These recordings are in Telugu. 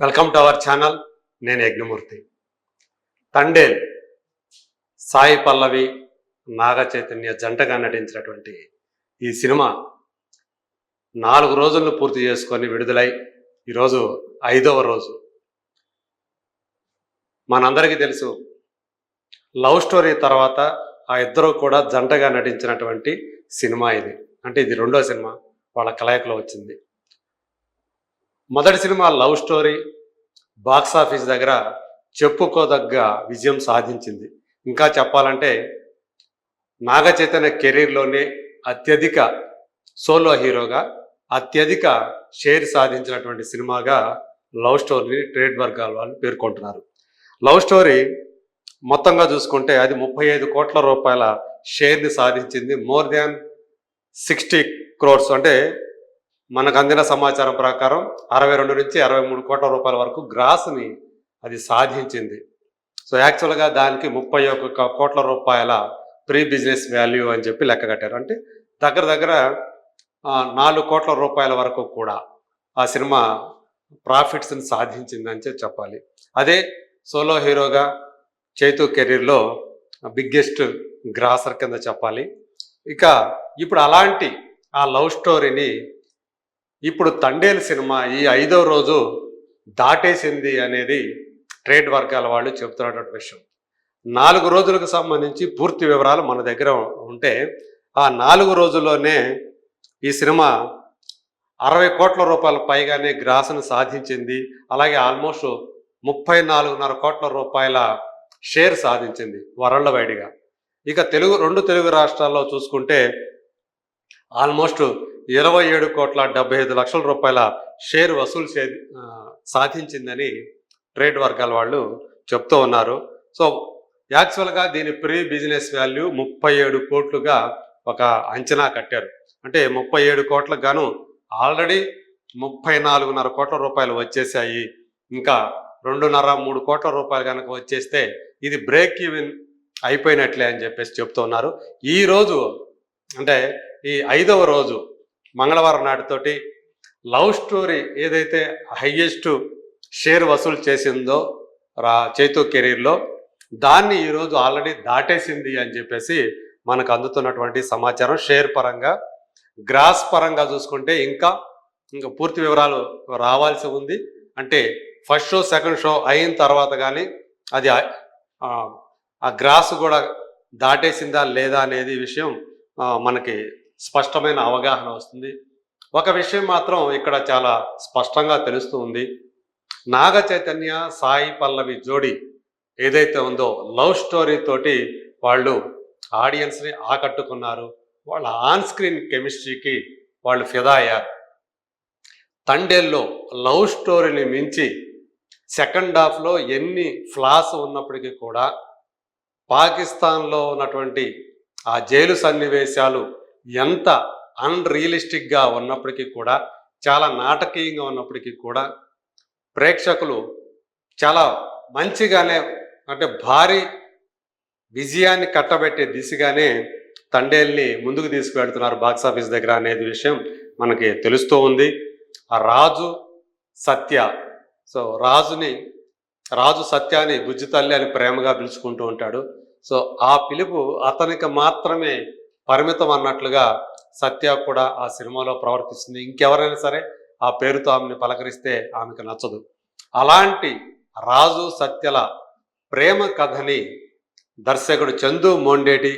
వెల్కమ్ టు అవర్ ఛానల్ నేను యజ్ఞమూర్తి. తండేల్ సాయి పల్లవి నాగ చైతన్య జంటగా నటించినటువంటి ఈ సినిమా నాలుగు రోజులను పూర్తి చేసుకొని విడుదలై ఈరోజు ఐదవ రోజు. మనందరికీ తెలుసు లవ్ స్టోరీ తర్వాత ఆ ఇద్దరు కూడా జంటగా నటించినటువంటి సినిమా ఇది. అంటే ఇది రెండో సినిమా వాళ్ళ కలయికలో వచ్చింది. మొదటి cinema love story box office దగ్గర చెప్పుకోదగ్గ విజయం సాధించింది. ఇంకా చెప్పాలంటే నాగ చైతన్య కెరీర్లోనే అత్యధిక సోలో హీరోగా అత్యధిక షేర్ సాధించినటువంటి సినిమాగా లవ్ స్టోరీని ట్రేడ్ వర్గాల వాళ్ళు పేర్కొంటున్నారు. లవ్ స్టోరీ మొత్తంగా చూసుకుంటే అది ముప్పై ఐదు కోట్ల రూపాయల షేర్ని సాధించింది. మోర్ దాన్ సిక్స్టీ క్రోర్స్ అంటే మనకు అందిన సమాచారం ప్రకారం అరవై రెండు నుంచి అరవై మూడు కోట్ల రూపాయల వరకు గ్రాస్ని అది సాధించింది. సో యాక్చువల్గా దానికి ముప్పై ఒక్క కోట్ల రూపాయల ప్రీ బిజినెస్ వాల్యూ అని చెప్పి లెక్క కట్టారు. అంటే దగ్గర దగ్గర నాలుగు కోట్ల రూపాయల వరకు కూడా ఆ సినిమా ప్రాఫిట్స్ని సాధించిందని చెప్పి చెప్పాలి. అదే సోలో హీరోగా చైతు కెరీర్లో బిగ్గెస్ట్ గ్రాసర్ కింద చెప్పాలి. ఇక ఇప్పుడు అలాంటి ఆ లవ్ స్టోరీని ఇప్పుడు తండేలు సినిమా ఈ ఐదవ రోజు దాటేసింది అనేది ట్రేడ్ వర్గాల వాళ్ళు చెబుతున్నటువంటి విషయం. నాలుగు రోజులకు సంబంధించి పూర్తి వివరాలు మన దగ్గర ఉంటే ఆ నాలుగు రోజుల్లోనే ఈ సినిమా అరవై కోట్ల రూపాయల పైగానే గ్రాసును సాధించింది. అలాగే ఆల్మోస్ట్ ముప్పై నాలుగున్నర కోట్ల రూపాయల షేర్ సాధించింది వరల్డ్ వైడ్గా. ఇక తెలుగు రెండు తెలుగు రాష్ట్రాల్లో చూసుకుంటే ఆల్మోస్ట్ ఇరవై ఏడు కోట్ల డెబ్బై ఐదు లక్షల రూపాయల షేర్ వసూలు చే సాధించిందని ట్రేడ్ వర్గాల వాళ్ళు చెప్తూ ఉన్నారు. సో యాక్చువల్గా దీని ప్రీ బిజినెస్ వాల్యూ ముప్పై ఏడు కోట్లుగా ఒక అంచనా కట్టారు. అంటే ముప్పై ఏడు కోట్లకు గాను ఆల్రెడీ ముప్పై నాలుగున్నర కోట్ల రూపాయలు వచ్చేసాయి. ఇంకా రెండున్నర మూడు కోట్ల రూపాయలు కనుక వచ్చేస్తే ఇది బ్రేక్ ఈవెన్ అయిపోయినట్లే అని చెప్పేసి చెప్తున్నారు ఈ రోజు అంటే ఈ ఐదవ రోజు మంగళవారం నాటితోటి లవ్ స్టోరీ ఏదైతే హయ్యెస్ట్ షేర్ వసూలు చేసిందో రా చైతు కెరీర్లో దాన్ని ఈరోజు ఆల్రెడీ దాటేసింది అని చెప్పేసి మనకు అందుతున్నటువంటి సమాచారం. షేర్ పరంగా గ్రాస్ పరంగా చూసుకుంటే ఇంకా ఇంకా పూర్తి వివరాలు రావాల్సి ఉంది. అంటే ఫస్ట్ షో సెకండ్ షో అయిన తర్వాత కానీ అది ఆ- గ్రాస్ కూడా దాటేసిందా లేదా అనేది విషయం మనకి స్పష్టమైన అవగాహన వస్తుంది. ఒక విషయం మాత్రం ఇక్కడ చాలా స్పష్టంగా తెలుస్తూ ఉంది. నాగ చైతన్య సాయి పల్లవి జోడి ఏదైతే ఉందో లవ్ స్టోరీ తోటి వాళ్ళు ఆడియన్స్ని ఆకట్టుకున్నారు. వాళ్ళ ఆన్ స్క్రీన్ కెమిస్ట్రీకి వాళ్ళు ఫిదా అయ్యారు. తండేల్లో లవ్ స్టోరీని మించి సెకండ్ హాఫ్లో ఎన్ని ఫ్లాస్ ఉన్నప్పటికీ కూడా పాకిస్తాన్లో ఉన్నటువంటి ఆ జైలు సన్నివేశాలు ఎంత అన్రియలిస్టిక్గా ఉన్నప్పటికీ కూడా చాలా నాటకీయంగా ఉన్నప్పటికీ కూడా ప్రేక్షకులు చాలా మంచిగానే అంటే భారీ విజయాన్ని కట్టబెట్టే దిశగానే తండేల్ని ముందుకు తీసుకువెడుతున్నారు బాక్స్ ఆఫీస్ దగ్గర అనేది విషయం మనకి తెలుస్తూ ఉంది. ఆ రాజు సత్య సో రాజుని రాజు సత్యాన్ని బుజ్జి తల్లి అని ప్రేమగా పిలుచుకుంటూ ఉంటాడు. సో ఆ పిలుపు అతనికి మాత్రమే పరిమితం అన్నట్లుగా సత్య కూడా ఆ సినిమాలో ప్రవర్తిస్తుంది. ఇంకెవరైనా సరే ఆ పేరుతో ఆమెను పలకరిస్తే ఆమెకు నచ్చదు. అలాంటి రాజు సత్యల ప్రేమ కథని దర్శకుడు చందు మోండేటి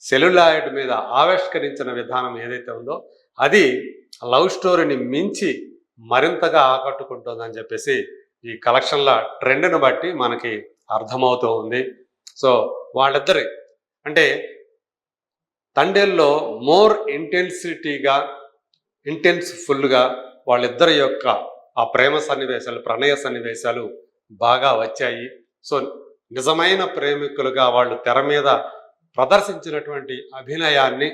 సెల్యులాయిడ్ మీద ఆవిష్కరించిన విధానం ఏదైతే ఉందో అది లవ్ స్టోరీని మించి మరింతగా ఆకట్టుకుంటుందని చెప్పేసి ఈ కలెక్షన్ల ట్రెండ్ను బట్టి మనకి అర్థమవుతూ ఉంది. సో వాళ్ళిద్దరి అంటే తండేల్లో మోర్ ఇంటెన్సిటీగా ఇంటెన్స్ఫుల్గా వాళ్ళిద్దరి యొక్క ఆ ప్రేమ సన్నివేశాలు ప్రణయ సన్నివేశాలు బాగా వచ్చాయి. సో నిజమైన ప్రేమికులుగా వాళ్ళు తెర మీద ప్రదర్శించినటువంటి అభినయాన్ని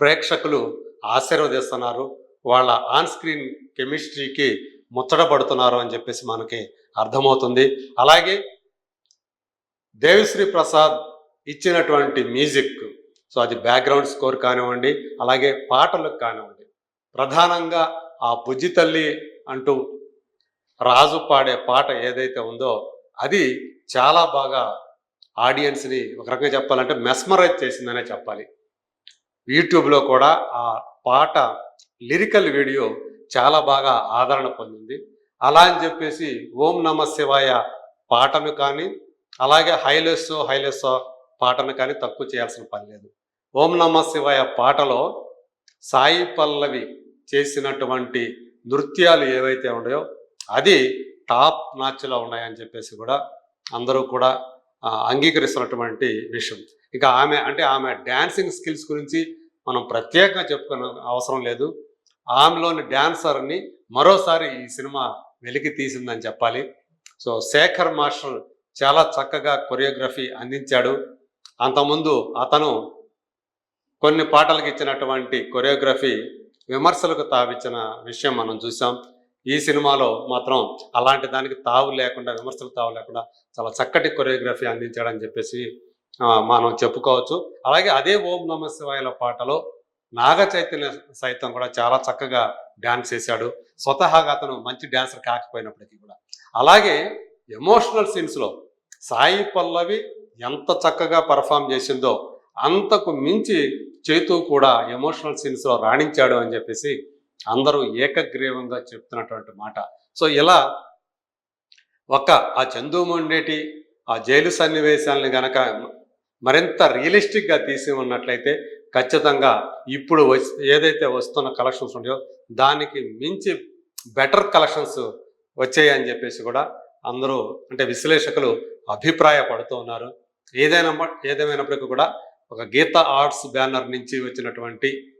ప్రేక్షకులు ఆశీర్వదిస్తున్నారు. వాళ్ళ ఆన్ స్క్రీన్ కెమిస్ట్రీకి ముచ్చటపడుతున్నారు అని చెప్పేసి మనకి అర్థమవుతుంది. అలాగే దేవిశ్రీ ప్రసాద్ ఇచ్చినటువంటి మ్యూజిక్ సో అది బ్యాక్గ్రౌండ్ స్కోర్ కానివ్వండి అలాగే పాటలకు కానివ్వండి. ప్రధానంగా ఆ బుజ్జి తల్లి అంటూ రాజు పాడే పాట ఏదైతే ఉందో అది చాలా బాగా ఆడియన్స్ని ఒక రకంగా చెప్పాలంటే మెస్మరైజ్ చేసిందనే చెప్పాలి. యూట్యూబ్లో కూడా ఆ పాట లిరికల్ వీడియో చాలా బాగా ఆదరణ పొందింది. అలా అని చెప్పేసి ఓం నమ శివాయ పాటను కానీ అలాగే హైలెస్ హైలెస్ పాటను కానీ తక్కువ చేయాల్సిన పని లేదు. ఓం నమ శివాయ పాటలో సాయి పల్లవి చేసినటువంటి నృత్యాలు ఏవైతే ఉన్నాయో అది టాప్ నాచ్లో ఉన్నాయని చెప్పేసి కూడా అందరూ కూడా అంగీకరిస్తున్నటువంటి విషయం. ఇంకా ఆమె అంటే ఆమె డ్యాన్సింగ్ స్కిల్స్ గురించి మనం ప్రత్యేకంగా చెప్పుకునే అవసరం లేదు. ఆమెలోని డ్యాన్సర్ని మరోసారి ఈ సినిమా వెలికి తీసిందని చెప్పాలి. సో శేఖర్ మాస్టర్ చాలా చక్కగా కొరియోగ్రఫీ అందించాడు. అంతకుముందు అతను కొన్ని పాటలకు ఇచ్చినటువంటి కొరియోగ్రఫీ విమర్శలకు తావిచ్చిన విషయం మనం చూసాం. ఈ సినిమాలో మాత్రం అలాంటి దానికి తావు లేకుండా విమర్శలు తావు లేకుండా చాలా చక్కటి కొరియోగ్రఫీ అందించాడని చెప్పేసి మనం చెప్పుకోవచ్చు. అలాగే అదే ఓం నమ శివాయల పాటలో నాగ చైతన్య సైతం కూడా చాలా చక్కగా డ్యాన్స్ చేశాడు. స్వతహాగా అతను మంచి డ్యాన్సర్ కాకపోయినప్పటికీ కూడా. అలాగే ఎమోషనల్ సీన్స్లో సాయి పల్లవి ఎంత చక్కగా పర్ఫామ్ చేసిందో అంతకు మించి చేతు కూడా ఎమోషనల్ సీన్స్లో రాణించాడు అని చెప్పేసి అందరూ ఏకగ్రీవంగా చెప్తున్నటువంటి మాట. సో ఇలా ఒక ఆ చందు మొండేటి ఆ జైలు సన్నివేశాలను గనక మరింత రియలిస్టిక్గా తీసి ఉన్నట్లయితే ఖచ్చితంగా ఇప్పుడు ఏదైతే వస్తున్న కలెక్షన్స్ ఉన్నాయో దానికి మించి బెటర్ కలెక్షన్స్ వచ్చాయని చెప్పేసి కూడా అందరూ అంటే విశ్లేషకులు అభిప్రాయపడుతూ ఉన్నారు. ఏదైనా ఏదేమైనప్పటికీ కూడా ఒక గీత ఆర్ట్స్ బ్యానర్ నుంచి వచ్చినటువంటి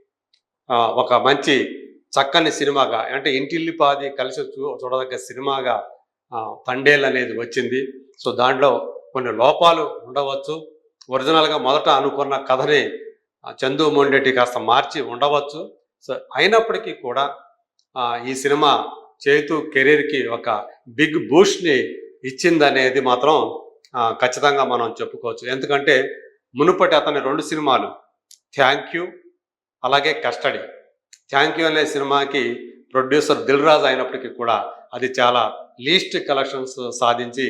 ఒక మంచి చక్కని సినిమాగా అంటే ఇంటిల్లిపాది కలిసి చూ- చూడదగ్గ సినిమాగా తండేల్ అనేది వచ్చింది. సో దాంట్లో కొన్ని లోపాలు ఉండవచ్చు. ఒరిజినల్గా మొదట అనుకున్న కథని చందు మొండెట్టి కాస్త మార్చి ఉండవచ్చు. సో అయినప్పటికీ కూడా ఈ సినిమా చేతు కెరీర్కి ఒక బిగ్ బూస్ట్ని ఇచ్చిందనేది మాత్రం ఖచ్చితంగా మనం చెప్పుకోవచ్చు. ఎందుకంటే మునుపటి అతని రెండు సినిమాలు థ్యాంక్ యూ అలాగే కస్టడీ. థ్యాంక్ యూ అనే సినిమాకి ప్రొడ్యూసర్ దిల్ రాజు అయినప్పటికీ కూడా అది చాలా లీస్ట్ కలెక్షన్స్ సాధించి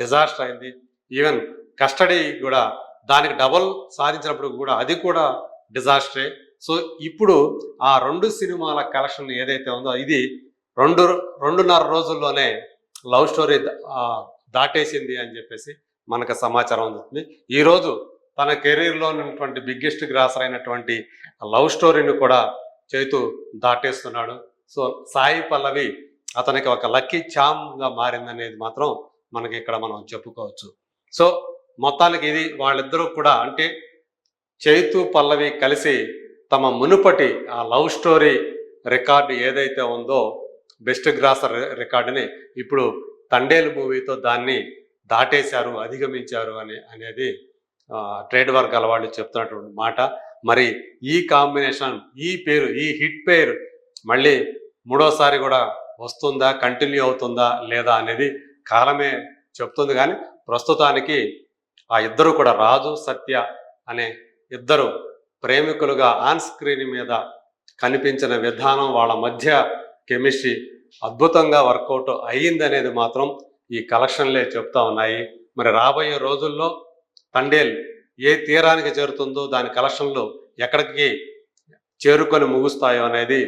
డిజాస్టర్ అయింది. ఈవెన్ కస్టడీ కూడా దానికి డబల్ సాధించినప్పుడు కూడా అది కూడా డిజాస్టరే. సో ఇప్పుడు ఆ రెండు సినిమాల కలెక్షన్ ఏదైతే ఉందో ఇది రెండు రెండున్నర రోజుల్లోనే లవ్ స్టోరీ దాటేసింది అని చెప్పేసి మనకు సమాచారం అందుతుంది. ఈరోజు తన కెరీర్లో ఉన్నటువంటి బిగ్గెస్ట్ గ్రాసర్ అయినటువంటి లవ్ స్టోరీని కూడా చేతు దాటేస్తున్నాడు. సో సాయి పల్లవి అతనికి ఒక లక్కీ ఛామ్గా మారిందనేది మాత్రం మనకి ఇక్కడ మనం చెప్పుకోవచ్చు. సో మొత్తానికి ఇది వాళ్ళిద్దరూ కూడా అంటే చైతు పల్లవి కలిసి తమ మునుపటి ఆ లవ్ స్టోరీ రికార్డు ఏదైతే ఉందో బెస్ట్ గ్రాసర్ రికార్డుని ఇప్పుడు తండేలు మూవీతో దాన్ని దాటేశారు అధిగమించారు అని అనేది ట్రేడ్ వర్గాల వాళ్ళు చెప్తున్నటువంటి మాట. మరి ఈ కాంబినేషన్ ఈ పేరు ఈ హిట్ పేరు మళ్ళీ మూడోసారి కూడా వస్తుందా కంటిన్యూ అవుతుందా లేదా అనేది కాలమే చెప్తుంది. కానీ ప్రస్తుతానికి ఆ ఇద్దరు కూడా రాజు సత్య అనే ఇద్దరు ప్రేమికులుగా ఆన్ స్క్రీన్ మీద కనిపించిన విధానం వాళ్ళ మధ్య కెమిస్ట్రీ అద్భుతంగా వర్కౌట్ అయ్యిందనేది మాత్రం ఈ కలెక్షన్లే చెప్తా ఉన్నాయి. మరి రాబోయే రోజుల్లో తండేల్ ఏ తీరానికి చేరుతుందో దాని కలెక్షన్లు ఎక్కడికి చేరుకొని ముగుస్తాయో అనేది